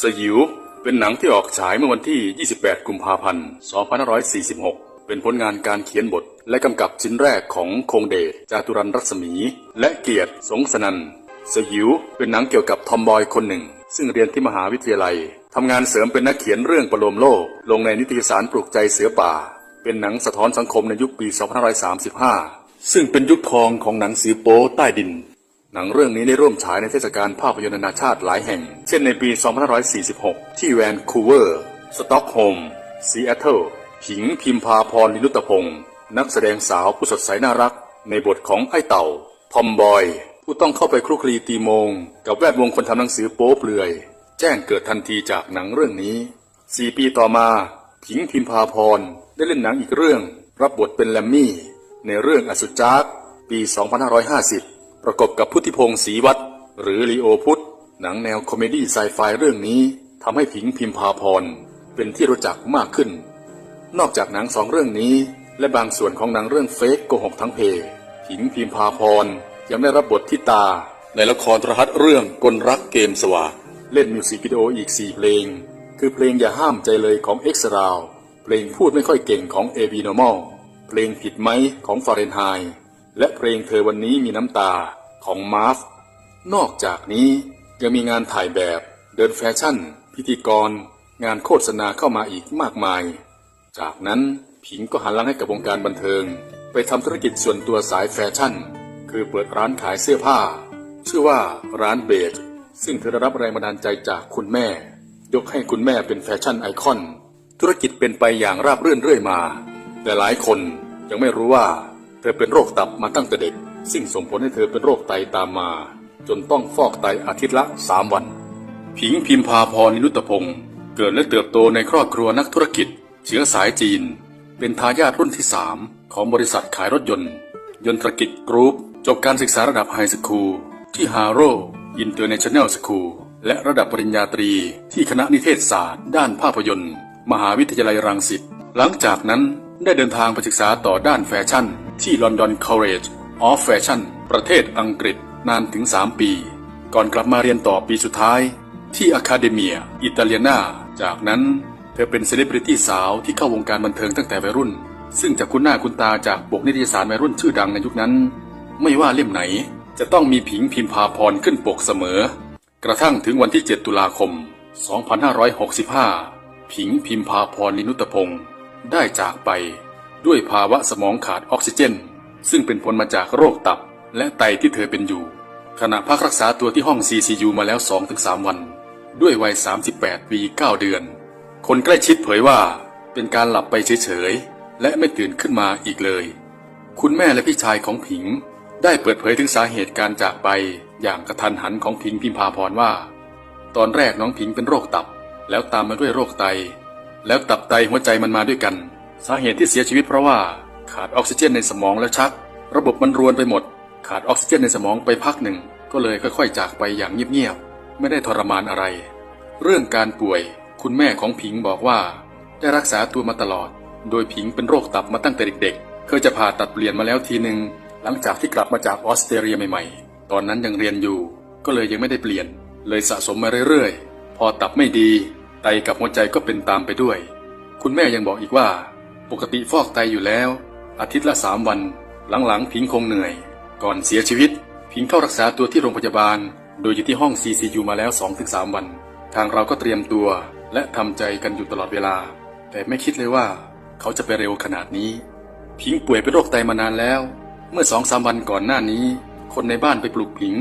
สยิวเป็นหนังที่ออกฉายเมื่อวันที่ 28 กุมภาพันธ์ 2546 เป็นผลงานการเขียนบทและกำกับชิ้นแรกของคงเดช จาตุรันรัศมี และเกียรติ สงสนันท์สยิวเป็นหนังเกี่ยวกับทอมบอยคนหนึ่ง ซึ่งเรียนที่มหาวิทยาลัย ทำงานเสริมเป็นนักเขียนเรื่องประโลมโลก ลงในนิตยสารปลุกใจเสือป่า เป็นหนังสะท้อนสังคมในยุคปี 2535 ซึ่งเป็นยุคทองของหนังสือโป๊ใต้ดิน หนังเรื่องนี้ได้ร่วมฉายในเทศกาลภาพยนตร์นานาชาติหลายแห่ง เช่นในปี 2546 ที่แวนคูเวอร์ สต็อกโฮล์ม ซีแอตเทิล ผิงพิมพาพรนิรุตพงศ์นักแสดงสาวผู้สดใสน่ารัก ในบทของไอ้เต่า ทอมบอย ผู้ต้องเข้าไปคลุกคลีตีมง กับแวดวงคนทำหนังสือโป๊เปลือย แจ้งเกิดทันทีจากหนังเรื่องนี้สี่ปีต่อมา ผิงพิมพาพรได้เล่นหนังอีกเรื่อง รับบทเป็นแลมมี่ ในเรื่องอสุจารปี 2550 ประกบกับพุทธิพงศ์ศรีวัฒน์หรือลีโอพุทธหนังแนวคอมเมดี้ไซไฟเรื่องนี้ทำให้ผิงพิมพาพรเป็นที่รู้จักมากขึ้น นอกจากหนังสองเรื่องนี้ และบางส่วนของหนังเรื่องเฟกโกหกทั้งเพผิงพิมพาพรยังได้รับบทที่ตา ในละครโทรทัศน์เรื่องกลรักเกมสวาเล่นมิวสิกวิดีโออีก 4 เพลง คือเพลงอย่าห้ามใจเลยของ X r o u เพลงพูดไม่ค่อยเก่งของ AB Normal เพลงผิดไหมของฟาเรนไฮ และเพลงเธอวันนี้มีน้ำตาของมาร์ฟนอกจากนี้ยังมีงานถ่ายแบบเดินแฟชั่น พิธีกร งานโฆษณาเข้ามาอีกมากมาย จากนั้นผิงก็หันหลังให้กับวงการบันเทิง ไปทำธุรกิจส่วนตัวสายแฟชั่น คือเปิดร้านขายเสื้อผ้า ชื่อว่าร้านเบจซึ่งเธอได้รับแรงบันดาลใจจากคุณแม่ ยกให้คุณแม่เป็นแฟชั่นไอคอน ธุรกิจเป็นไปอย่างราบรื่นเรื่อยมา แต่หลายคนยังไม่รู้ว่า ธอเป็นโรคตับมาตั้งแต่เด็ก ซึ่งส่งผลให้เธอเป็นโรคไตตามมา จนต้องฟอกไตอาทิตย์ละสามวัน ผิงพิมพาพรนิรุตพงศ์เกิดและเติบโตในครอบครัวนักธุรกิจ เชื้อสายจีน เป็นทายาทรุ่นที่สามของบริษัทขายรถยนต์ ยนตรกิจกรุ๊ปจบการศึกษาระดับไฮสคูลที่ฮาโรอินเตอร์เนชั่นแนลสคูลและระดับปริญญาตรีที่คณะนิเทศศาสตร์ ด้านภาพยนตร์ มหาวิทยาลัยรังสิตหลังจากนั้นได้เดินทางไปศึกษาต่อด้านแฟชั่น ที่ London College of Fashion ประเทศอังกฤษนานถึง 3 ปี ก่อนกลับมาเรียนต่อปีสุดท้าย ที่อะคาเดเมียอิตาเลียนาจากนั้นเธอเป็นเซเลบริตี้สาวที่เข้าวงการบันเทิงตั้งแต่วัยรุ่น ซึ่งจะคุ้นหน้าคุ้นตาจากปกนิตยสารวัยรุ่นชื่อดังในยุคนั้น ไม่ว่าเล่มไหน จะต้องมีผิงพิมพาพรขึ้นปกเสมอ กระทั่งถึงวันที่ 7 ตุลาคม 2565 ผิงพิมพาพรลินุตพงศ์ได้จากไป ด้วยภาวะสมองขาดออกซิเจน ซึ่งเป็นผลมาจากโรคตับ และไตที่เธอเป็นอยู่ ขณะพักรักษาตัวที่ห้อง CCU มาแล้ว 2-3 วัน ด้วยวัย 38 ปี 9 เดือน คนใกล้ชิดเผยว่าเป็นการหลับไปเฉยๆ และไม่ตื่นขึ้นมาอีกเลย คุณแม่และพี่ชายของผิง ได้เปิดเผยถึงสาเหตุการจากไปอย่างกระทันหันของผิงพิมพาพรว่า ตอนแรกน้องผิงเป็นโรคตับ แล้วตามมาด้วยโรคไต แล้วตับไตหัวใจมันมาด้วยกัน สาเหตุที่เสียชีวิตเพราะว่าขาดออกซิเจนในสมองแล้วชัก ระบบมันรวนไปหมด ขาดออกซิเจนในสมองไปพักหนึ่ง ก็เลยค่อยๆ จากไปอย่างเงียบๆไม่ได้ทรมานอะไร เรื่องการป่วย คุณแม่ของผิงบอกว่า ได้รักษาตัวมาตลอด โดยผิงเป็นโรคตับมาตั้งแต่เด็กๆ เคยจะผ่าตัดเปลี่ยนมาแล้วทีหนึ่งหลังจากที่กลับมาจากออสเตรเลียใหม่ๆ ตอนนั้นยังเรียนอยู่ ก็เลยยังไม่ได้เปลี่ยน เลยสะสมมาเรื่อยๆ พอตับไม่ดี ไตกับหัวใจก็เป็นตามไปด้วย คุณแม่ยังบอกอีกว่า ปกติฟอกไตอยู่แล้ว อาทิตย์ละสามวัน หลังๆพิงคงเหนื่อย ก่อนเสียชีวิต พิงเข้ารักษาตัวที่โรงพยาบาล โดยอยู่ที่ห้อง CCU มาแล้ว 2-3 วัน ทางเราก็เตรียมตัวและทำใจกันอยู่ตลอดเวลา แต่ไม่คิดเลยว่า เขาจะไปเร็วขนาดนี้ พิงป่วยเป็นโรคไตมานานแล้ว เมื่อสองสามวันก่อนหน้านี้ คนในบ้านไปปลุกผิง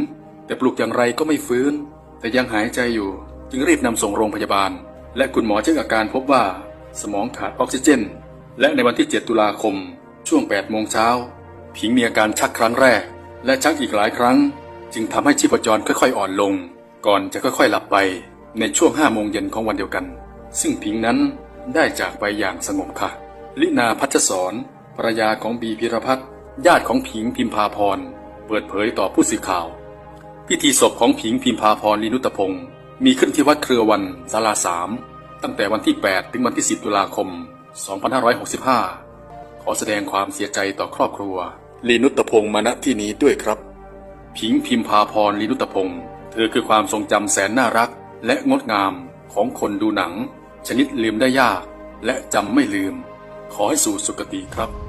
แต่ปลุกอย่างไรก็ไม่ฟื้น แต่ยังหายใจอยู่ จึงรีบนำส่งโรงพยาบาล และคุณหมอเช็คอาการพบว่า สมองขาดออกซิเจน และในวันที่ 7 ตุลาคม ช่วง 8 โมงเช้า ผิงมีอาการชักครั้งแรก และชักอีกหลายครั้ง จึงทำให้ชีพจรค่อยๆ อ่อนลง ก่อนจะค่อยๆ หลับไปในช่วง 5 โมงเย็นของวันเดียวกัน ซึ่งผิงนั้นได้จากไปอย่างสงบค่ะ ลินาพัชสอนภรรยาของบีพิรพัฒน์ญาติของผิงพิมพาพร เปิดเผยต่อผู้สื่อข่าว พิธีศพของผิงพิมพาพรลินุตพงศ์มีขึ้นที่วัดเครือวันศาลาสามตั้งแต่วันที่ 8 ถึงวันที่ 10 ตุลาคม 2565 ขอแสดงความเสียใจต่อครอบครัว ลีนุตพงศ์มาณที่นี้ด้วยครับ พิงพิมพาพรลีนุตพงศ์เธอคือความทรงจำแสนน่ารัก และงดงามของคนดูหนัง ชนิดลืมได้ยาก และจำไม่ลืม ขอให้สู่สุคติครับ